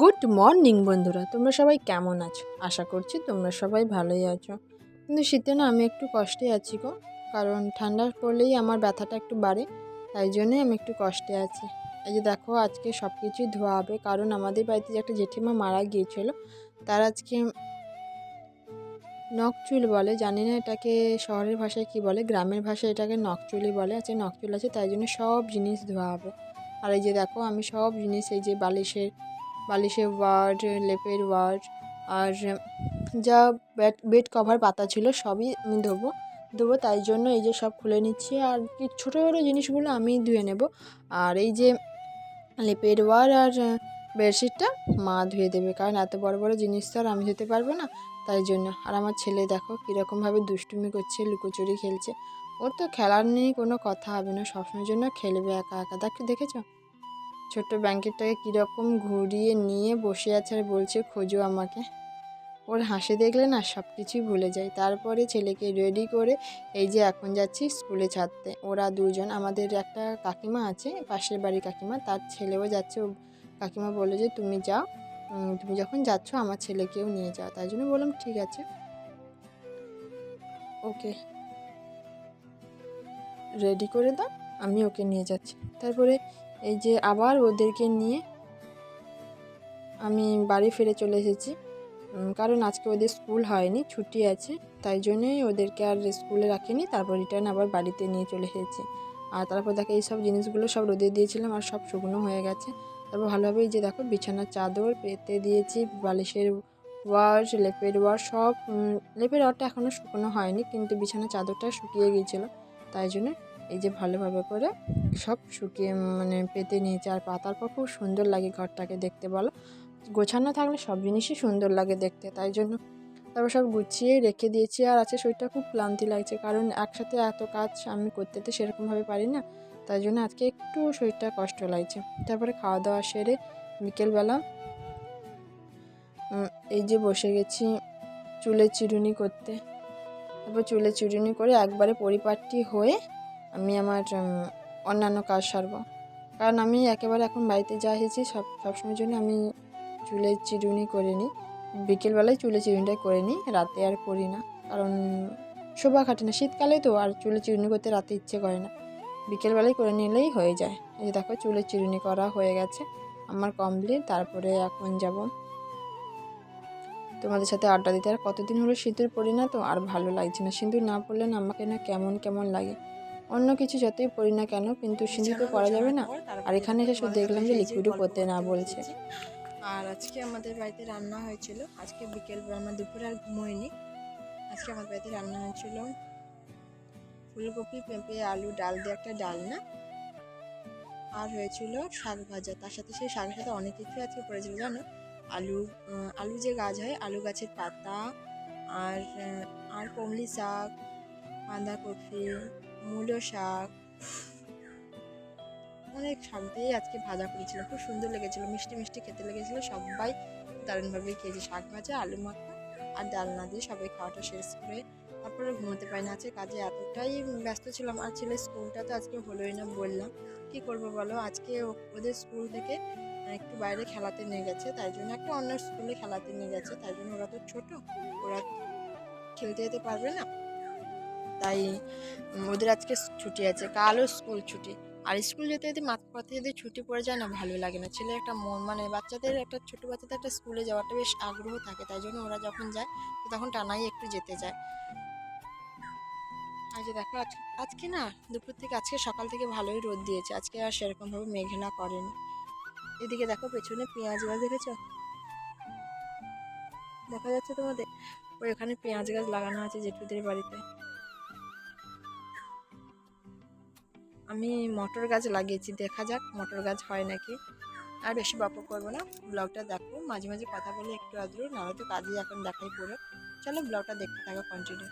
Good morning বন্ধুরা। তোমরা সবাই কেমন আছো? আশা করছি তোমরা সবাই ভালোই আছো। কিন্তু শীতে না আমি একটু কষ্টে আছি গো। কারণ ঠান্ডা পড়লেই আমার ব্যথাটা একটু বাড়ে, তাই জন্যই আমি একটু কষ্টে আছি। এই যে দেখো, আজকে সব কিছুই ধোয়া হবে। কারণ আমাদের বাড়িতে যে একটা জেঠিমা মারা গিয়েছিল, তার আজকে নখচুল বলে। জানি না এটাকে শহরের ভাষায় কি বলে, গ্রামের ভাষায় এটাকে নখচুলি বলে। আছে নখচুল আছে, তাই জন্য সব জিনিস ধোয়া হবে। আর এই যে দেখো, আমি সব জিনিস এই যে বালিশের বালিশের ওয়ার্ড, লেপের ওয়ার্ড আর যা বেড বেড কভার পাতা ছিল সবই আমি ধোবো ধোবো তাই জন্য এই যে সব খুলে নিচ্ছি আর কি ছোটো ছোটো জিনিসগুলো আমি ধুয়ে নেব। আর এই যে লেপের ওয়ার আর বেডশিটটা মা ধুয়ে দেবে কারণ এত বড় বড় জিনিস তো আর আমি ধুতে পারব না তাই জন্য। আর আমার ছেলে দেখো কীরকমভাবে দুষ্টুমি করছে, লুকোচুরি খেলছে। ওর তো খেলার নিয়ে কোনো কথা হবে না, সবসময়ের জন্য খেলবে একা একা। দেখ, দেখেছ? ছোট্ট ব্যাংকেটটাকে কীরকম ঘুরিয়ে নিয়ে বসে আছে আর বলছে, খোঁজো আমাকে। ওর হাসি দেখলে না সব কিছুই ভুলে যায়। তারপরে ছেলেকে রেডি করে এই যে এখন যাচ্ছি স্কুলে ছাড়তে। ওরা দুজন, আমাদের একটা কাকিমা আছে, পাশের বাড়ির কাকিমা, তার ছেলেও যাচ্ছে। ও কাকিমা বলে যে, তুমি যাও তুমি যখন যাচ্ছ আমার ছেলেকেও নিয়ে যাও। তাই জন্য বললাম, ঠিক আছে। ওকে রেডি করে দাও, আমি ওকে নিয়ে যাচ্ছি। তারপরে এই যে আবার ওদেরকে নিয়ে আমি বাড়ি ফিরে চলে এসেছি। কারণ আজকে ওদের স্কুল হয়নি, ছুটি আছে, তাই জন্যই ওদেরকে আর স্কুলে রাখিনি, তারপর রিটার্ন আবার বাড়িতে নিয়ে চলে এসেছি। আর তারপর দেখো এই সব জিনিসগুলো সব রোদে দিয়েছিলাম আর সব শুকনো হয়ে গেছে। তারপর ভালোভাবে এই যে দেখো বিছানার চাদর, পেতে দিয়েছি, বালিশের ওয়াশ, লেপের ওয়াশ, সব লেপের ওয়ারটা এখনও শুকনো হয়নি, কিন্তু বিছানার চাদরটা শুকিয়ে গিয়েছিল, তাই জন্য এই যে ভালোভাবে করে সব শুকিয়ে মানে পেতে নিয়েছে। আর পাতার পর খুব সুন্দর লাগে ঘরটাকে দেখতে, বলো। গোছানো থাকলে সব জিনিসই সুন্দর লাগে দেখতে, তাই জন্য তারপর সব গুছিয়ে রেখে দিয়েছি। আর আছে শরীরটা খুব ক্লান্তি লাগছে, কারণ একসাথে এত কাজ আমি করতে তো সেরকমভাবে পারি না, তাই জন্য আজকে একটু শরীরটা কষ্ট লাগছে। তারপরে খাওয়া দাওয়া সেরে বিকেলবেলা এই যে বসে গেছি চুলে চিরুনি করতে। তারপর চুলে চিরুনি করে একবারে পরিপাটি হয়ে আমি আমার অন্যান্য কাজ সারবো। কারণ আমি একেবারে এখন বাড়িতে যা এসেছি সব সবসময়ের জন্য আমি চুলের চিরুনি করে নিই বিকেলবেলায় চুলে চিরুনিটা করে নিই, রাতে আর করি না। কারণ শোভা খাটে না। শীতকালে তো আর চুলে চিরুনি করতে রাতে ইচ্ছে করে না। বিকেলবেলায় করে নিলেই হয়ে যায়। এই যে দেখো চুলের চিরুনি করা হয়ে গেছে। আমার কমপ্লিট তারপরে এখন যাব। তোমাদের সাথে আড্ডা দিতে। আর কতদিন হলো সিঁদুর পরি না তো আর ভালো লাগছে না। সিঁদুর না পড়লে না আমাকে না কেমন কেমন লাগে। অন্য কিছু যতই পরি না কেন, কিন্তু সিঁদুর পরা যাবে না? আর এখানে এসে শুধু দেখলাম যে লিকুইডও পরতে না বলছে। আর আজকে আমাদের বাড়িতে রান্না হয়েছিল। আজকে বিকেল আমরা দুপুরে আর ঘুমোইনি আজকে আমাদের বাড়িতে রান্না হয়েছিল ফুলকপি, পেঁপে, আলু, ডাল দিয়ে একটা ডালনা। আর হয়েছিল শাক ভাজা। তার সাথে সেই শাকের সাথে অনেক কিছু আজকে পড়েছিল, জানো? আলু আলু যে গাছ হয়, আলু গাছের পাতা, আর আর কমলি শাক, বাঁধাকপি মূলো শাক। অনেক শাক দিয়ে আজকে ভাজা করেছিল খুব সুন্দর লেগেছিল, মিষ্টি মিষ্টি খেতে লেগেছিল। সবাই দারুণভাবে খেয়েছে, শাক ভাজা, আলু মাখা আর ডালনা দিয়ে সবাই খাওয়াটা শেষ করে তারপরে ঘুমোতে পারি না, আজকে কাজে এতটাই ব্যস্ত ছিলাম, আর ছেলের স্কুলটা তো আজকে হলোই না বললাম। কি করব বলো, আজকে ওদের স্কুল থেকে একটু বাইরে খেলাতে নিয়ে গেছে, তাই জন্য একটা অন্য স্কুলে খেলাতে নিয়ে গেছে, তাই জন্য ওরা তো ছোট, ওরা খেলতে যেতে পারবে না। তাই ওদের আজকে ছুটি আছে। কালও স্কুল ছুটি। আর স্কুল যেতে যেতে মাঝপথে যদি ছুটি পড়ে যায় না, ভালো লাগে না। ছেলে একটা মন মানে বাচ্চাদের একটা ছোটো বাচ্চাদের একটা স্কুলে যাওয়াটা বেশ আগ্রহ থাকে। তাই জন্য ওরা যখন যায়, তখন টানাই একটু যেতে যায়। যে দেখো আজকে আজকে না, দুপুর থেকে আজকে সকাল থেকে ভালোই রোদ দিয়েছে। আজকে আর সেরকমভাবে মেঘলা করেনি। এদিকে দেখো, পেছনে পেঁয়াজ গাছ দেখেছ? দেখা যাচ্ছে তোমাদের? ওই ওখানে পেঁয়াজ গাছ লাগানো আছে জেঠুদের বাড়িতে। আমি মটর গাছ লাগিয়েছি, দেখা যাক মটর গাছ হয় নাকি। আর বেশি বাপ করব না, ব্লগটা দেখো, মাঝে মাঝে কথা বলে একটু আদ্র নাহলে তো কাজই এখন দেখাই পড়ে। চলো ব্লগটা দেখতে থাকো কন্টিনিউ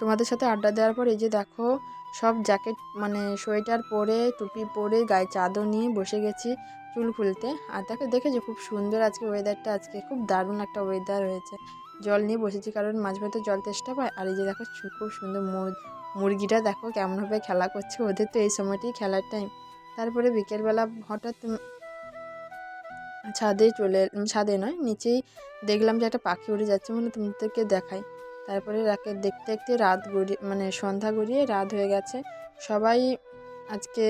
তোমাদের সাথে আড্ডা দেওয়ার পর এই যে দেখো, সব জ্যাকেট মানে সোয়েটার পরে, টুপি পরে, গায়ে চাদর নিয়ে বসে গেছি। চুল খুলতে। আর দেখো, দেখেছ খুব সুন্দর আজকে ওয়েদারটা আজকে খুব দারুণ একটা ওয়েদার হয়েছে। জল নিয়ে বসেছি কারণ মাঝ পথে জল তেষ্টা পায় আর এই যে দেখো খুব সুন্দর মুরগিটা দেখো কেমনভাবে খেলা করছে। ওদের তো এই সময়টাই খেলার টাইম তারপরে বিকেলবেলা হঠাৎ ছাদে চলে ছাদে নয়, নিচেই দেখলাম যে একটা পাখি উড়ে যাচ্ছে মানে তোমাদেরকে দেখাই। তারপরে রাকে দেখতে দেখতে রাত গড়িয়ে মানে সন্ধ্যা গড়িয়ে রাত হয়ে গেছে। সবাই আজকে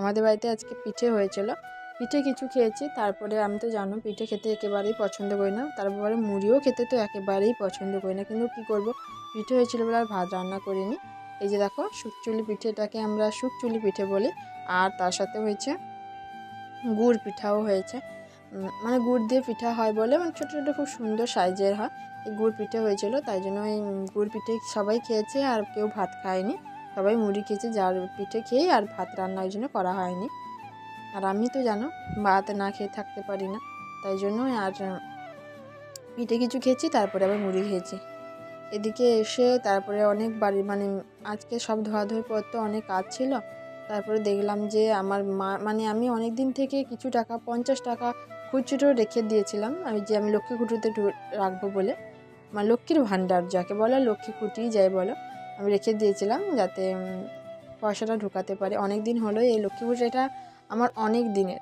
আমাদের বাড়িতে আজকে পিঠে হয়েছিল। পিঠে কিছু খেয়েছি, তারপরে আমি তো জানো পিঠে খেতে একেবারেই পছন্দ করি না। তারপরে মুড়িও খেতে তো একেবারেই পছন্দ করি না। কিন্তু কী করব? পিঠে হয়েছিল বলে আর ভাত রান্না করিনি। এই যে দেখো শুকচুলি পিঠে এটাকে আমরা শুকচুলি পিঠে বলি। আর তার সাথে হয়েছে গুড় পিঠাও হয়েছে। মানে গুড় দিয়ে পিঠা হয় বলে মানে ছোটো ছোটো খুব সুন্দর সাইজের হয়। এই গুড় পিঠে হয়েছিল, তাই জন্য এই গুড় পিঠে সবাই খেয়েছে আর কেউ ভাত খায়নি। সবাই মুড়ি খেয়েছে, যার পিঠে খেয়ে আর ভাত রান্না ওই জন্য করা হয়নি। আর আমি তো জানো ভাত না খেয়ে থাকতে পারি না, তাই জন্য আর পিঠে কিছু খেয়েছি, তারপরে আবার মুড়ি খেয়েছি। এদিকে এসে তারপরে অনেক বাড়ি মানে আজকে সব ধোয়াধুয়ির পর তো অনেক কাজ ছিল, তারপরে দেখলাম যে আমার মা মানে আমি অনেক দিন থেকে কিছু টাকা, পঞ্চাশ টাকা খুচরো রেখে দিয়েছিলাম আমি যে আমি লক্ষ্মী কুটুতে রাখব বলে। মানে লক্ষ্মীর ভাণ্ডার, যাকে বলো লক্ষ্মী কুটিই যাই বলো, আমি রেখে দিয়েছিলাম যাতে পয়সাটা ঢোকাতে পারে। অনেক দিন হলো এই লক্ষ্মী পুজোটা আমার অনেক দিনের।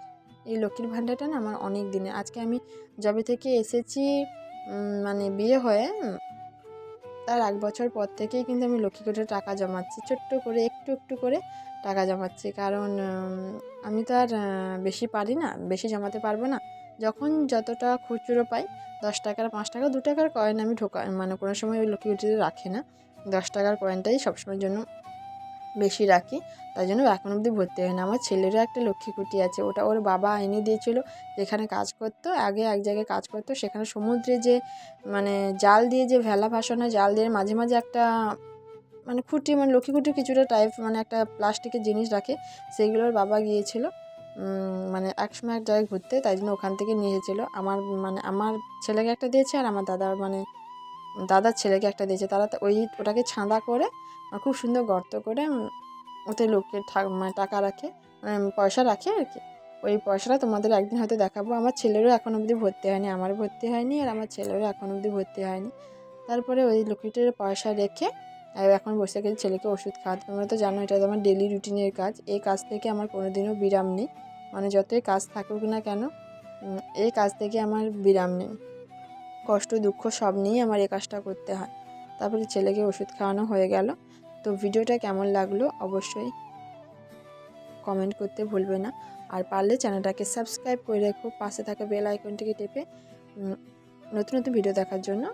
এই লক্ষ্মীর ভাণ্ডারটা না আমার অনেক দিনের। আজকে আমি যবে থেকে এসেছি মানে বিয়ে হয়ে, তার এক বছর পর থেকেই কিন্তু আমি লক্ষ্মী কোটে টাকা জমাচ্ছি। ছোট্ট করে, একটু একটু করে টাকা জমাচ্ছি। কারণ আমি তো আর বেশি পারি না, বেশি জমাতে পারব না। যখন যতটা খুচরো পাই, দশ টাকার, পাঁচ টাকা, দু টাকার কয়েন আমি ঢোকা মানে কোনো সময় ওই লক্ষ্মী কুটিতে রাখি না। দশ টাকার কয়েনটাই সবসময়ের জন্য বেশি রাখি। তাই জন্য এখন অবধি ভর্তি হয় না আমার ছেলেরও একটা লক্ষ্মী কুটি আছে। ওটা ওর বাবা এনে দিয়েছিল। যেখানে কাজ করতো, আগে এক জায়গায় কাজ করতো। সেখানে সমুদ্রে যে মানে জাল দিয়ে যে ভেলা ভাসানো, জাল দিয়ে মাঝে মাঝে একটা মানে খুঁটি মানে লক্ষ্মী খুঁটি কিছুটা টাইপ মানে একটা প্লাস্টিকের জিনিস রাখে। সেইগুলোর বাবা গিয়েছিল মানে একসময় এক জায়গায় ঘুরতে। তাই জন্য ওখান থেকে নিয়ে এসেছিল। আমার মানে আমার ছেলেকে একটা দিয়েছে আর আমার দাদার মানে দাদার ছেলেকে একটা দিয়েছে। তারা ওই ওটাকে ছাঁদা করে খুব সুন্দর গর্ত করে ওতে লোকের ঠা- মানে টাকা রাখে পয়সা রাখে আর কি। ওই পয়সাটা তোমাদের একদিন হয়তো দেখাবো। আমার ছেলেরও এখন অবধি ভর্তি হয়নি আমার ভর্তি হয়নি, আর আমার ছেলেরও এখন অবধি ভর্তি হয়নি। তারপরে ওই লক্ষ্মীটির পয়সা রেখে এখন বসে গেছি ছেলেকে ওষুধ খাওয়াতে। তোমরা তো জানো, এটা আমার ডেলি রুটিনের কাজ। এই কাজ থেকে আমার কোনোদিনও বিরাম নেই। মানে যতই কাজ থাকুক না কেন এই কাজ থেকে আমার বিরাম নেই। কষ্ট, দুঃখ সব নিয়েই আমার এই কাজটা করতে হয়। তারপরে ছেলেকে ওষুধ খাওয়ানো হয়ে গেল। তো ভিডিওটা কেমন লাগল অবশ্যই কমেন্ট করতে ভুলবে না। আর পারলে চ্যানেলটাকে সাবস্ক্রাইব করে রেখো। পাশে থাকা বেল আইকনটিকে টেপে নতুন নতুন ভিডিও দেখার জন্য।